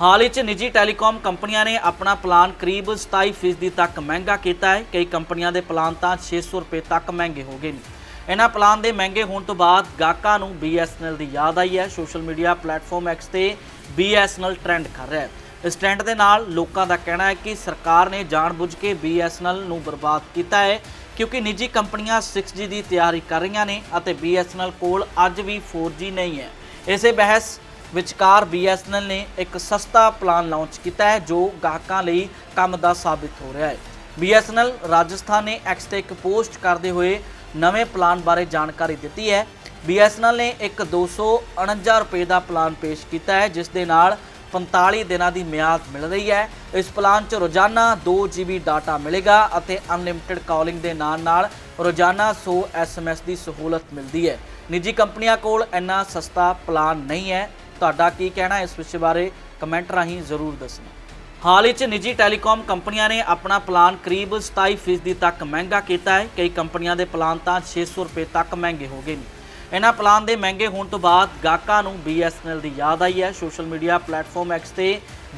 ਹਾਲ ਹੀ 'ਚ ਨਿੱਜੀ ਟੈਲੀਕਾਮ ਕੰਪਨੀਆਂ ਨੇ ਆਪਣਾ ਪਲਾਨ ਕਰੀਬ 27% ਤੱਕ ਮਹਿੰਗਾ ਕੀਤਾ ਹੈ। ਕਈ ਕੰਪਨੀਆਂ ਦੇ ਪਲਾਨ ਤਾਂ 600 ਰੁਪਏ ਤੱਕ ਮਹਿੰਗੇ ਹੋ ਗਏ ਨੇ। ਇਹਨਾਂ ਪਲਾਨ ਦੇ ਮਹਿੰਗੇ ਹੋਣ ਤੋਂ ਬਾਅਦ ਗਾਹਕਾਂ ਨੂੰ BSNL ਦੀ ਯਾਦ ਆਈ ਹੈ। ਸੋਸ਼ਲ ਮੀਡੀਆ ਪਲੇਟਫਾਰਮ X ਤੇ BSNL ਟ੍ਰੈਂਡ ਕਰ ਰਿਹਾ ਹੈ। ਇਸ ਟ੍ਰੈਂਡ ਦੇ ਨਾਲ ਲੋਕਾਂ ਦਾ ਕਹਿਣਾ ਹੈ ਕਿ ਸਰਕਾਰ ਨੇ ਜਾਣਬੁੱਝ ਕੇ BSNL ਨੂੰ ਬਰਬਾਦ ਕੀਤਾ ਹੈ, ਕਿਉਂਕਿ ਨਿੱਜੀ ਕੰਪਨੀਆਂ 6G ਦੀ ਤਿਆਰੀ ਕਰ ਰਹੀਆਂ ਨੇ ਅਤੇ BSNL ਕੋਲ ਅੱਜ ਵੀ 4G ਨਹੀਂ ਹੈ। ਇਸੇ ਬਹਿਸ ਵਿਚਕਾਰ BSNL ਨੇ ਇੱਕ ਸਸਤਾ ਪਲਾਨ ਲਾਂਚ ਕੀਤਾ ਹੈ, ਜੋ ਗਾਹਕਾਂ ਲਈ ਕੰਮ ਦਾ ਸਾਬਿਤ ਹੋ ਰਿਹਾ ਹੈ। BSNL ਰਾਜਸਥਾਨ ਨੇ X ਤੇ ਇੱਕ ਪੋਸਟ ਕਰਦੇ ਹੋਏ ਨਵੇਂ ਪਲਾਨ ਬਾਰੇ ਜਾਣਕਾਰੀ ਦਿੱਤੀ ਹੈ। BSNL ਨੇ ਇੱਕ 249 ਰੁਪਏ ਦਾ ਪਲਾਨ ਪੇਸ਼ ਕੀਤਾ ਹੈ, ਜਿਸ ਦੇ ਨਾਲ 45 ਦਿਨਾਂ ਦੀ ਮਿਆਦ ਮਿਲ ਰਹੀ ਹੈ। ਇਸ ਪਲਾਨ 'ਚ ਰੋਜ਼ਾਨਾ 2 GB ਡਾਟਾ ਮਿਲੇਗਾ ਅਤੇ ਅਨਲਿਮਿਟਿਡ ਕਾਲਿੰਗ ਦੇ ਨਾਲ ਨਾਲ ਰੋਜ਼ਾਨਾ 100 SMS ਦੀ ਸਹੂਲਤ ਮਿਲਦੀ ਹੈ। ਨਿੱਜੀ ਕੰਪਨੀਆਂ ਕੋਲ ਇੰਨਾ ਸਸਤਾ ਪਲਾਨ ਨਹੀਂ ਹੈ। ਤੁਹਾਡਾ ਕੀ ਕਹਿਣਾ ਇਸ ਵਿਸ਼ੇ ਬਾਰੇ? ਕਮੈਂਟ ਰਾਹੀਂ ਜ਼ਰੂਰ ਦੱਸਣਾ। ਹਾਲ ਹੀ 'ਚ ਨਿੱਜੀ ਟੈਲੀਕਾਮ ਕੰਪਨੀਆਂ ਨੇ ਆਪਣਾ ਪਲਾਨ ਕਰੀਬ 27% ਤੱਕ ਮਹਿੰਗਾ ਕੀਤਾ ਹੈ। ਕਈ ਕੰਪਨੀਆਂ ਦੇ ਪਲਾਨ ਤਾਂ 600 ਰੁਪਏ ਤੱਕ ਮਹਿੰਗੇ ਹੋ ਗਏ ਨੇ। ਇਹਨਾਂ ਪਲਾਨ ਦੇ ਮਹਿੰਗੇ ਹੋਣ ਤੋਂ ਬਾਅਦ ਗਾਹਕਾਂ ਨੂੰ BSNL ਦੀ ਯਾਦ ਆਈ ਹੈ। ਸੋਸ਼ਲ ਮੀਡੀਆ ਪਲੇਟਫਾਰਮ X ਤੇ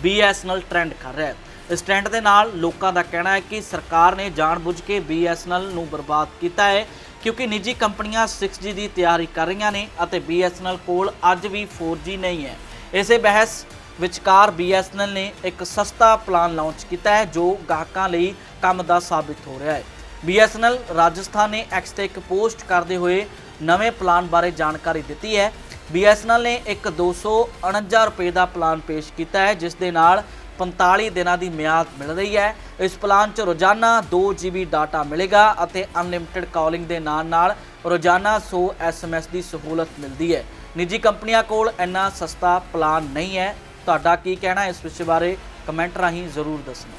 BSNL ਟ੍ਰੈਂਡ ਕਰ ਰਿਹਾ ਹੈ। ਇਸ ਟ੍ਰੈਂਡ ਦੇ ਨਾਲ ਲੋਕਾਂ ਦਾ ਕਹਿਣਾ ਹੈ ਕਿ ਸਰਕਾਰ ਨੇ ਜਾਣਬੁੱਝ ਕੇ BSNL ਨੂੰ ਬਰਬਾਦ ਕੀਤਾ ਹੈ। ਕਿਉਂਕਿ ਨਿੱਜੀ ਕੰਪਨੀਆਂ 6G ਦੀ ਤਿਆਰੀ ਕਰ ਰਹੀਆਂ ਨੇ ਅਤੇ BSNL ਕੋਲ ਅੱਜ ਵੀ 4G ਨਹੀਂ ਹੈ। ਇਸੇ ਬਹਿਸ ਵਿਚਕਾਰ BSNL ਨੇ ਇੱਕ ਸਸਤਾ ਪਲਾਨ ਲਾਂਚ ਕੀਤਾ ਹੈ, ਜੋ ਗਾਹਕਾਂ ਲਈ ਕੰਮ ਦਾ ਸਾਬਿਤ ਹੋ ਰਿਹਾ ਹੈ। BSNL ਰਾਜਸਥਾਨ ਨੇ X ਤੇ ਇੱਕ ਪੋਸਟ ਕਰਦੇ ਹੋਏ ਨਵੇਂ ਪਲਾਨ ਬਾਰੇ ਜਾਣਕਾਰੀ ਦਿੱਤੀ ਹੈ। BSNL ਨੇ ਇੱਕ 249 ਰੁਪਏ ਦਾ ਪਲਾਨ ਪੇਸ਼ ਕੀਤਾ ਹੈ, ਜਿਸ ਦੇ ਨਾਲ 45 ਦਿਨਾਂ ਦੀ ਮਿਆਦ ਮਿਲ ਰਹੀ ਹੈ। ਇਸ ਪਲਾਨ 'ਚ ਰੋਜ਼ਾਨਾ 2 GB ਡਾਟਾ ਮਿਲੇਗਾ ਅਤੇ ਅਨਲਿਮਿਟਿਡ ਕਾਲਿੰਗ ਦੇ ਨਾਲ ਨਾਲ ਰੋਜ਼ਾਨਾ 100 SMS ਦੀ ਸਹੂਲਤ ਮਿਲਦੀ ਹੈ। ਨਿੱਜੀ ਕੰਪਨੀਆਂ ਕੋਲ ਇੰਨਾ ਸਸਤਾ ਪਲਾਨ ਨਹੀਂ ਹੈ। ਤੁਹਾਡਾ ਕੀ ਕਹਿਣਾ ਇਸ ਵਿਸ਼ੇ ਬਾਰੇ? ਕਮੈਂਟ ਰਾਹੀਂ ਜ਼ਰੂਰ ਦੱਸਣਾ।